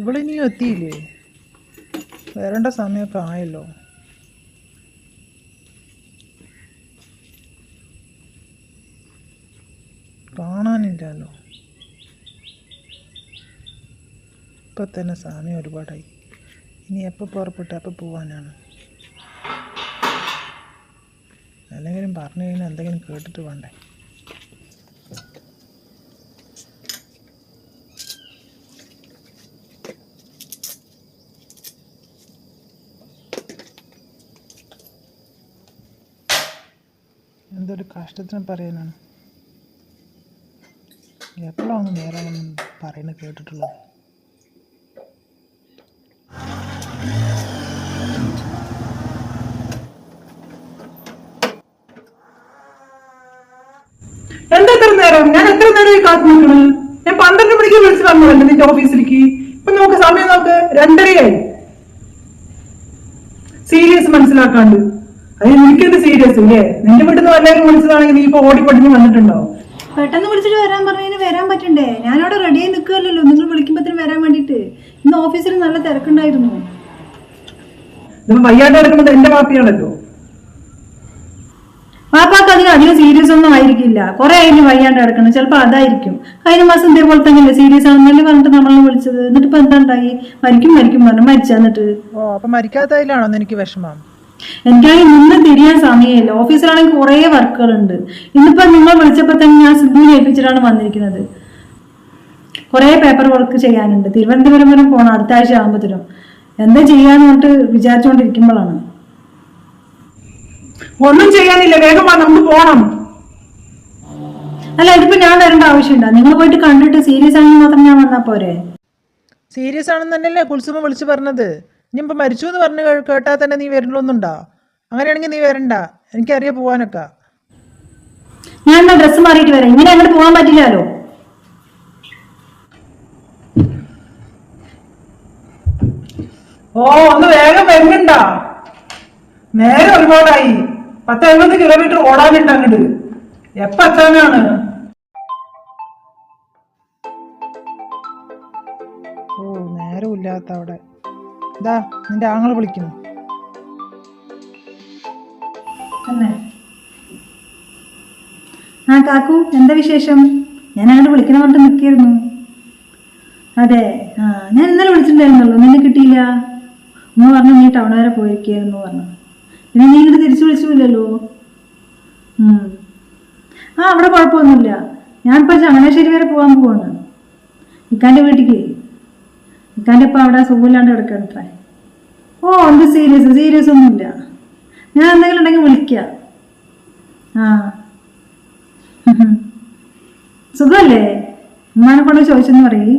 ഇവളിനിയും എത്തിയില്ലേ? വരേണ്ട സമയമൊക്കെ ആയല്ലോ. കാണാനില്ലല്ലോ. ഇപ്പം തന്നെ സമയം ഒരുപാടായി. ഇനി എപ്പോൾ പുറപ്പെട്ട് അപ്പോൾ പോവാനാണ്? എന്തെങ്കിലും പറഞ്ഞു കഴിഞ്ഞാൽ എന്തെങ്കിലും കേട്ടിട്ട് വേണ്ടേ എന്തൊരു കഷ്ടത്തിന് പറയാനാണ് എപ്പോഴാണ് നേരാണെന്ന് പറയുന്നത് കേട്ടിട്ടുള്ളത്? എന്താ നേരം? ഞാൻ എത്ര നേരമായി കാത്തു നിൽക്കണം ഞാൻ പന്ത്രണ്ട് മണിക്ക് വിളിച്ചു വന്നതല്ലേ നിന്റെ ഓഫീസിലേക്ക്. ഇപ്പൊ നോക്ക് സമയം നോക്ക് രണ്ടരയായി. സീരിയസ് മനസ്സിലാക്കാണ്ട്. അത് എനിക്കെന്ത് സീരിയസ് ഇല്ലേ? നിന്റെ വീട്ടിൽ നിന്ന് എല്ലാവരും വിളിച്ചതാണെങ്കിൽ നീ ഇപ്പൊ ഓടിപ്പടിഞ്ഞ് വന്നിട്ടുണ്ടോ? പെട്ടെന്ന് വിളിച്ചിട്ട് വരാൻ പറഞ്ഞതിന് വരാൻ പറ്റണ്ടേ? ഞാനവിടെ റെഡി ആയി നിൽക്കുമല്ലോ നിങ്ങൾ വിളിക്കുമ്പോഴത്തേനും വരാൻ വേണ്ടിട്ട് ഇന്ന് ഓഫീസിൽ നല്ല തിരക്കുണ്ടായിരുന്നു. ഇതിപ്പോ വയ്യാണ്ട് കിടക്കുന്നത് എന്റെ പാപ്പിയാണല്ലോ പാപ്പാക്ക് അതിന് അധികം സീരിയസ് ഒന്നും ആയിരിക്കില്ല. കുറെ അതിന് വയ്യാണ്ട് കിടക്കണം ചിലപ്പോൾ അതായിരിക്കും. കഴിഞ്ഞ മാസം ഇതേപോലെ തന്നെയല്ലേ സീരിയസ് ആണെന്നല്ലേ പറഞ്ഞിട്ട് നമ്മളെ വിളിച്ചത്. എന്നിട്ട് ഇപ്പൊ എന്താ ഉണ്ടായി? മരിക്കും മരിക്കും പറഞ്ഞു. മരിച്ച എന്നിട്ട്? ഓ അപ്പൊ മരിക്കാത്തതിലാണോ എനിക്ക് വിഷമം? എനിക്കാണെങ്കിൽ നിന്ന് തിരിയാൻ സമയമില്ല. ഓഫീസിലാണെങ്കിൽ കുറേ വർക്കുകളുണ്ട്. ഇന്നിപ്പോ നിങ്ങൾ വിളിച്ചപ്പോൾ തന്നെ ഞാൻ സിദ്ധുവിനെ ഏൽപ്പിച്ചിട്ടാണ് വന്നിരിക്കുന്നത്. കുറേ പേപ്പർ വർക്ക് ചെയ്യാനുണ്ട്. തിരുവനന്തപുരം വരെ പോകണം അടുത്ത ആഴ്ച ആകുമ്പോഴത്തേനും എന്താ ചെയ്യാന്ന് പറഞ്ഞിട്ട് വിചാരിച്ചുകൊണ്ടിരിക്കുമ്പോഴാണ് ഒന്നും ചെയ്യാനില്ല. വേഗം നമുക്ക് പോണം. അല്ല ഇതിപ്പോ ഞാൻ വരേണ്ട ആവശ്യമുണ്ടോ നിങ്ങൾ പോയിട്ട് കണ്ടിട്ട് സീരിയസ് ആണെങ്കിൽ മാത്രം ഞാൻ വന്നാ പോരെ? സീരിയസ് ആണെന്നല്ലേ കുൽസുമ വിളിച്ചു പറഞ്ഞത്. ഇനി ഇപ്പം മരിച്ചു എന്ന് പറഞ്ഞ് കേട്ടാൽ തന്നെ നീ വരണമെന്നുണ്ടോ? അങ്ങനെയാണെങ്കിൽ നീ വരണ്ട. എനിക്കറിയാം പോവാനൊക്കെ. ഞാൻ ഡ്രസ്സ് മാറിയിട്ട് വരാം? ഇങ്ങനെ അങ്ങോട്ട് പോകാൻ പറ്റില്ലല്ലോ. ഓ ഒന്ന് വേഗം വരുന്നുണ്ട? നേരെ ഒരുപാടായി. പത്ത് എഴുപത് കിലോമീറ്റർ ഓടാനുണ്ട് അങ്ങോട്ട് എപ്പ എത്താനാണ്? ഓ നേരമില്ലാത്ത അവിടെ ഇതാ നിന്റെ ആങ്ങൾ വിളിക്കുന്നു. ആ കാക്കു എന്താ വിശേഷം? ഞാൻ അങ്ങോട്ട് വിളിക്കണ പറഞ്ഞിട്ട് നിൽക്കായിരുന്നു. അതെ ആ ഞാൻ ഇന്നലെ വിളിച്ചിട്ടുണ്ടായിരുന്നല്ലോ. നിന്നെ കിട്ടിയില്ല. ഉമ്മ പറഞ്ഞു നീ ടൗൺ വരെ പോയിരിക്കായിരുന്നു പറഞ്ഞു. പിന്നെ നീ ഇങ്ങോട്ട് തിരിച്ചു വിളിച്ചില്ലല്ലോ ആ അവിടെ കുഴപ്പമൊന്നുമില്ല. ഞാനിപ്പോൾ ചങ്ങനാശ്ശേരി വരെ പോകാൻ പോവാണ്. ഇക്കാന്റെ വീട്ടിലേക്ക്. ഇക്കാന്റെ ഇപ്പം അവിടെ സുഖമില്ലാണ്ട് കിടക്കണത്രേ. ഓ എന്ത് സീരിയസ് സീരിയസ് ഒന്നുമില്ല. ഞാൻ എന്തെങ്കിലും ഉണ്ടെങ്കിൽ വിളിക്കുക ആ. സുഖമല്ലേ? ഉമ്മാനെ കൊണ്ട് ചോദിച്ചെന്ന് പറയേ.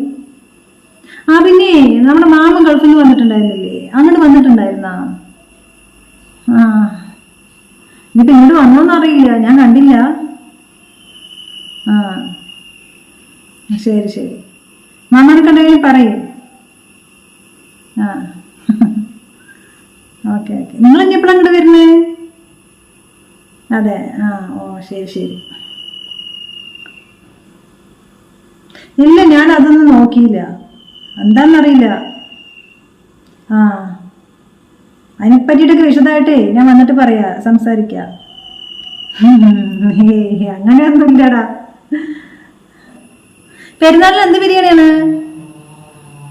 ആ പിന്നെ നമ്മുടെ മാമൻ ഗൾഫിൽ നിന്ന് വന്നിട്ടുണ്ടായിരുന്നില്ലേ? അങ്ങോട്ട് വന്നിട്ടുണ്ടായിരുന്നാ? ആ. ഇനിയിപ്പോൾ ഇങ്ങോട്ട് വന്നോന്ന് അറിയില്ല. ഞാൻ കണ്ടില്ല. ആ. ശരി ശരി. മാമനെ കണ്ടെങ്കിൽ പറയൂ. ആ. Okay okay. നിങ്ങൾ ഇനി എപ്പോഴാണ് ഇങ്ങോട്ട് വരുന്നത് അതെ. ആ ഓ ശരി ശരി. ഇല്ല ഞാൻ അതൊന്നും നോക്കിയില്ല. എന്താണെന്നറിയില്ല ആ. അതിനെ പറ്റിയിട്ടൊക്കെ വിശദമായിട്ടേ ഞാൻ വന്നിട്ട് പറയാ സംസാരിക്കാം. അങ്ങനെ അങ്ങനെയൊന്നുമില്ലടാ. പെരുന്നാളിൽ എന്ത് ബിരിയാണിയാണ്?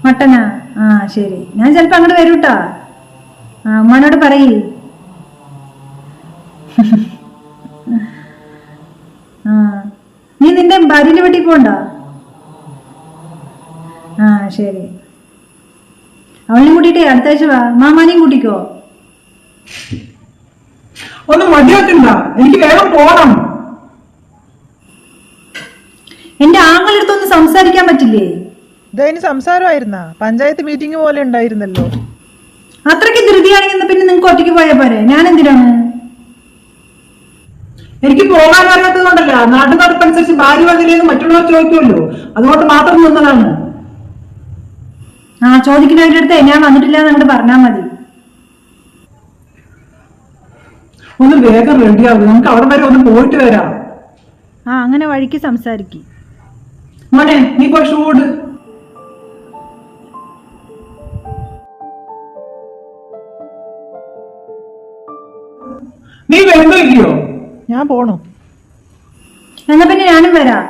മട്ടനാ? ആ ശരി. ഞാൻ ചിലപ്പോൾ അങ്ങോട്ട് വരും കേട്ടാ ആ അമ്മാനോട് പറയ്. ആ നീ നിന്റെ ഭാര്യന്റെ വീട്ടിൽ പോണ്ട ആ ശരി. അവളെയും കൂട്ടിട്ടേ അടുത്ത ആഴ്ച വാ. മാമാനെയും കൂട്ടിക്കോ. ഒന്ന് മതിയാക്കണ്ട എനിക്ക് വേഗം പോണം. എന്റെ ആങ്ങളെടുത്തൊന്ന് സംസാരിക്കാൻ പറ്റില്ലേ? ഇതതിന് സംസാരമായിരുന്നാ? പഞ്ചായത്ത് മീറ്റിംഗ് പോലെ ഉണ്ടായിരുന്നല്ലോ. അത്രയ്ക്ക് ധൃതിയാണെങ്കിൽ പിന്നെ നിങ്ങൾക്ക് ഒറ്റയ്ക്ക് പോയാൽ പോരെ? ഞാൻ എന്തിനാണ് എനിക്ക് പോകാൻ അറിയാത്തത് കൊണ്ടല്ല. നാട്ടു നടപ്പനുസരിച്ച് ഭാര്യ വന്നില്ലെന്ന് മറ്റുള്ളവർ ചോദിക്കുമല്ലോ. അതുകൊണ്ട് മാത്രം നിന്നതാണ്. ആ ചോദിക്കുന്നവരുടെ അടുത്ത് ഞാൻ വന്നിട്ടില്ല എന്ന് അങ്ങോട്ട് പറഞ്ഞാൽ മതി. ഒന്ന് വേഗം റെഡിയാവും നമുക്ക് അവിടെ വരെ ഒന്ന് പോയിട്ട് വരാം. ആ അങ്ങനെ വഴിക്ക് സംസാരിക്കും. മോനെ നീ പോയി ഷൂട് നീ വരുന്നോ ഇല്ലയോ ഞാൻ പോണോ. എന്നാ പിന്നെ ഞാനും വരാം.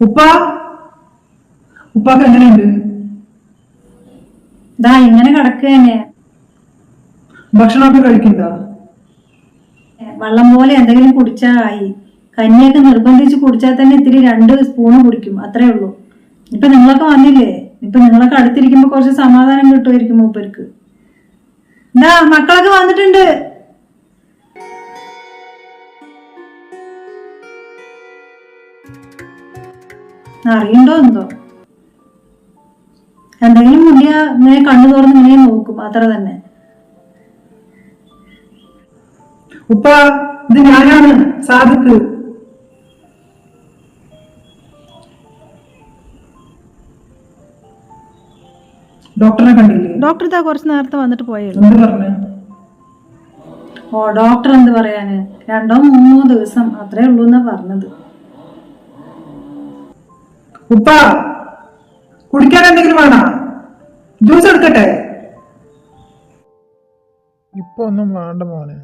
ഉപ്പ? ഉപ്പാക്ക് എങ്ങനെയുണ്ട്? ദാ ഇങ്ങനെ കിടക്കുക തന്നെ ഭക്ഷണമൊക്കെ കഴിക്കണ്ട വെള്ളം പോലെ എന്തെങ്കിലും കുടിച്ചായി ആയി. കഞ്ഞിയൊക്കെ നിർബന്ധിച്ച് കുടിച്ചാൽ തന്നെ ഇത്തിരി രണ്ട് സ്പൂണ് കുടിക്കും അത്രേ ഉള്ളൂ. ഇപ്പൊ നിങ്ങളൊക്കെ വന്നില്ലേ? ഇപ്പൊ നിങ്ങളൊക്കെ അടുത്തിരിക്കുമ്പോ കുറച്ച് സമാധാനം കിട്ടുമായിരിക്കും മൂപ്പർക്ക്. എന്താ മക്കളൊക്കെ വന്നിട്ടുണ്ട്. അറിയണ്ടോ എന്തോ? എന്തെങ്കിലും മുടിയ ഇങ്ങനെ കണ്ണു തുറന്ന് ഇങ്ങനെ നോക്കും അത്ര തന്നെ. ഉപ്പ ഇത് ഞാനാണ്. സാദിക്ക് ഡോക്ടറെ കണ്ടില്ലേ? ഡോക്ടർ ഇതാ കുറച്ച് നേരത്തെ വന്നിട്ട് പോയുള്ളൂ. എന്ത് പറഞ്ഞു? ഓ ഡോക്ടർ എന്ത് പറയാന്? രണ്ടോ മൂന്നോ ദിവസം അത്രേ ഉള്ളൂ എന്നാ പറഞ്ഞത്. ഉപ്പ കുടിക്കാൻ എന്തെങ്കിലും വേണോ? ജ്യൂസ് എടുക്കട്ടെ? ഇപ്പൊ ഒന്നും വേണ്ട മോനെ.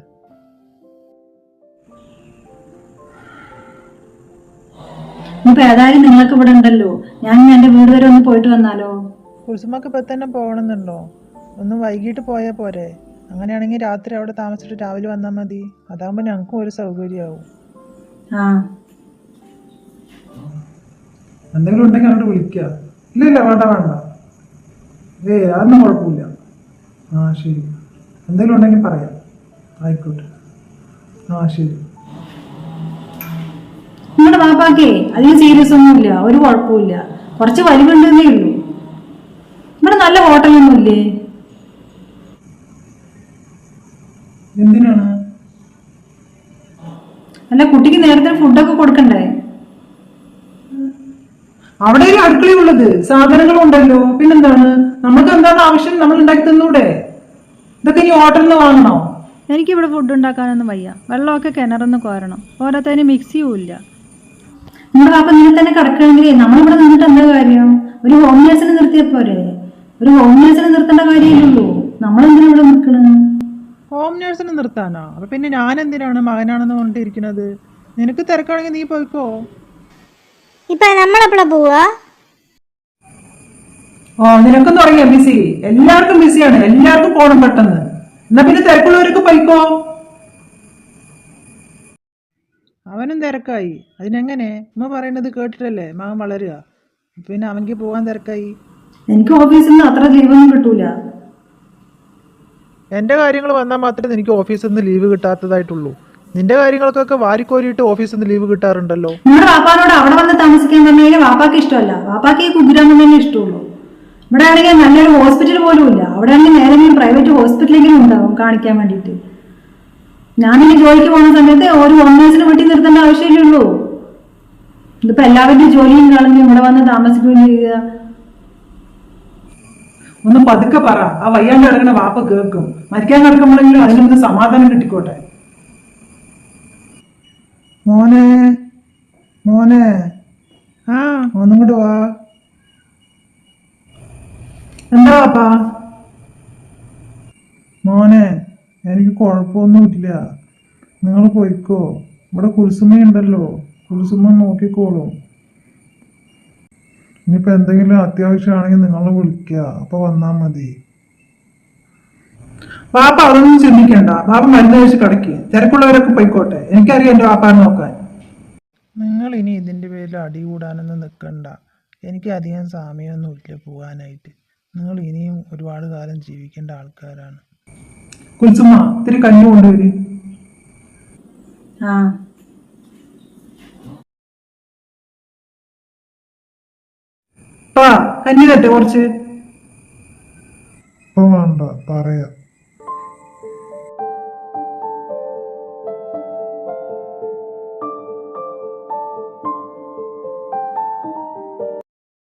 ഇപ്പൊ ഏതായാലും നിങ്ങൾക്ക് ഇവിടെ ഉണ്ടല്ലോ. ഞാൻ ഇനി എന്റെ വീട് വരെ ഒന്ന് പോയിട്ട് വന്നാലോ? കുൽസുമക്ക് ഇപ്പം തന്നെ പോകണമെന്നുണ്ടോ? ഒന്ന് വൈകിട്ട് പോയാൽ പോരെ. അങ്ങനെയാണെങ്കിൽ രാത്രി അവിടെ താമസിച്ചിട്ട് രാവിലെ വന്നാൽ മതി. അതാകുമ്പോൾ ഞങ്ങൾക്കും ഒരു സൗകര്യമാവും. ആ. എന്തെങ്കിലും ഉണ്ടെങ്കിൽ അങ്ങോട്ട് വിളിക്കുക. ഇല്ല ഇല്ല വേണ്ട വേണ്ട. ഏ അതൊന്നും കുഴപ്പമില്ല. ആ ശരി. എന്തെങ്കിലും ഉണ്ടെങ്കിൽ പറയാം. ആയിക്കോട്ടെ. ആ ശരി. നിങ്ങളുടെ പാപ്പാക്കേ അതിന് സീരിയസ് ഒന്നുമില്ല. ഒരു കുഴപ്പമില്ല. കുറച്ച് വലിവുണ്ടെന്നേ ഉള്ളൂ. ഇവിടെ നല്ല ഹോട്ടലൊന്നും ഇല്ലേ എന്തിനാണ്? അല്ല കുട്ടിക്ക് നേരത്തെ ഫുഡൊക്കെ കൊടുക്കണ്ടേ? അവിടെ ഒരു അടുക്കളയുള്ളത്? സാധനങ്ങളും ഉണ്ടല്ലോ പിന്നെന്താണ്? നമുക്ക് എന്താണ് ആവശ്യം നമ്മൾ ഉണ്ടാക്കി തന്നൂടെ? ഇതൊക്കെ ഇനി ഹോട്ടലിൽ നിന്ന് വാങ്ങണോ? എനിക്കിവിടെ ഫുഡ് ഉണ്ടാക്കാനൊന്നും വയ്യ. വെള്ളമൊക്കെ കിണറൊന്ന് കോരണം. ഓരോത്തതിന് മിക്സിയും ഇല്ല. നമ്മുടെ പാപ്പ നിങ്ങൾ തന്നെ കിടക്കണമെങ്കിലേ നമ്മളിവിടെ നിന്നിട്ട് എന്താ കാര്യം? ഒരു ഹോം നേഴ്സിനെ നിർത്തിയാ പോരെ? ഒരു ഹോം നേഴ്സിനെ നിർത്തേണ്ട കാര്യമില്ലല്ലോ. നമ്മളെന്തിനാ ഇവിടെ നിൽക്കണത് ഹോം നേഴ്സിനെ നിർത്താനോ? അപ്പൊ പിന്നെ ഞാൻ എന്തിനാണ് മകനാണെന്ന് പറഞ്ഞിട്ടിരിക്കുന്നത്? നിനക്ക് തിരക്കാണെങ്കിൽ നീ പോയിക്കോ. ഇപ്പൊ നമ്മളെപ്പോഴാ പോവാ? ഓ നിനക്കും തുടങ്ങിയ? ബിസി എല്ലാവർക്കും ബിസിയാണ് എല്ലാവർക്കും പോണം പെട്ടെന്ന്. എന്നാ പിന്നെ തിരക്കുള്ളവർക്ക് പോയിക്കോ. അവനും തിരക്കായി. അതിനെങ്ങനെ? ഉമ്മ പറയുന്നത് കേട്ടിട്ടല്ലേ? മകൻ വളരുക. പിന്നെ അവൻക്ക് പോകാൻ തിരക്കായി. എനിക്ക് ഓഫീസിൽ നിന്ന് അത്ര ലീവൊന്നും കിട്ടൂല. എന്റെ കാര്യങ്ങൾ വന്നാൽ മാത്രമേ എനിക്ക് ഓഫീസിൽ നിന്ന് ലീവ് കിട്ടാത്തതായിട്ടുള്ളൂ. നിന്റെ കാര്യങ്ങൾക്കൊക്കെ വാരിക്കോരിയിട്ട് ഓഫീസിൽ നിന്ന് ലീവ് കിട്ടാറുണ്ടല്ലോ. നിങ്ങളുടെ വാപ്പാനോട് അവിടെ വന്ന് താമസിക്കാൻ പറഞ്ഞാൽ വാപ്പാക്ക് ഇഷ്ടമല്ല. വാപ്പാക്ക് ഈ കുഗ്രാമം തന്നെ ഇഷ്ടമുള്ളൂ. ഇവിടെ ആണെങ്കിൽ നല്ലൊരു ഹോസ്പിറ്റൽ പോലും ഇല്ല. അവിടെ ആണെങ്കിൽ നേരെ പ്രൈവറ്റ് ഹോസ്പിറ്റലെങ്കിലും ഉണ്ടാവും കാണിക്കാൻ വേണ്ടിയിട്ട്. ഞാൻ പിന്നെ ജോലിക്ക് പോകുന്ന സമയത്ത് ഒരു ഹോം നേഴ്സിനെ വീട്ടിൽ നിർത്തേണ്ട ആവശ്യമില്ലുള്ളൂ ഇതിപ്പോ എല്ലാവരുടെയും ജോലിയും കളഞ്ഞ് ഇവിടെ വന്ന് താമസിക്കുകയും ചെയ്യുക. ഒന്ന് പതുക്കെ പറ. ആ വയ്യാണ്ട് കിടക്കണ വാപ്പ കേൾക്കും. മരിക്കാൻ കിടക്കുമ്പോഴെങ്കിലും അതിനൊന്ന് സമാധാനം കിട്ടിക്കോട്ടെ. മോനെ മോനെ. ആ. ഒന്നും കൂടെ വാ. എന്താ വാപ്പ? മോനെ എനിക്ക് കുഴപ്പമൊന്നുമില്ല നിങ്ങൾ പോയിക്കോ. ഇവിടെ കുൽസുമയുണ്ടല്ലോ. കുൽസുമ നോക്കിക്കോളും. ഇനിയിപ്പോൾ എന്തെങ്കിലും അത്യാവശ്യമാണെങ്കിൽ നിങ്ങൾ വിളിക്കുക. അപ്പോൾ വന്നാ മതി. വാപ്പ അതൊന്നും ചിന്തിക്കണ്ട. വാപ്പ മരുന്ന് കഴിച്ച് കിടക്കി തിരക്കുള്ളവരൊക്കെ പോയിക്കോട്ടെ. എനിക്കറിയാം എന്റെ വാപ്പാ നോക്കാൻ. നിങ്ങൾ ഇനി ഇതിന്റെ പേരിൽ അടി കൂടാനൊന്നും നിൽക്കണ്ട. എനിക്ക് അധികം സമയമൊന്നുമില്ല പോകാനായിട്ട്. നിങ്ങൾ ഇനിയും ഒരുപാട് കാലം ജീവിക്കേണ്ട ആൾക്കാരാണ്. കുൽസുമ്മ ഇത്തിരി കഞ്ഞി കൊണ്ടുവരി. ആ. പാ കഞ്ഞി തട്ടെ കുറച്ച്. ഇപ്പൊ വേണ്ട പറയാം.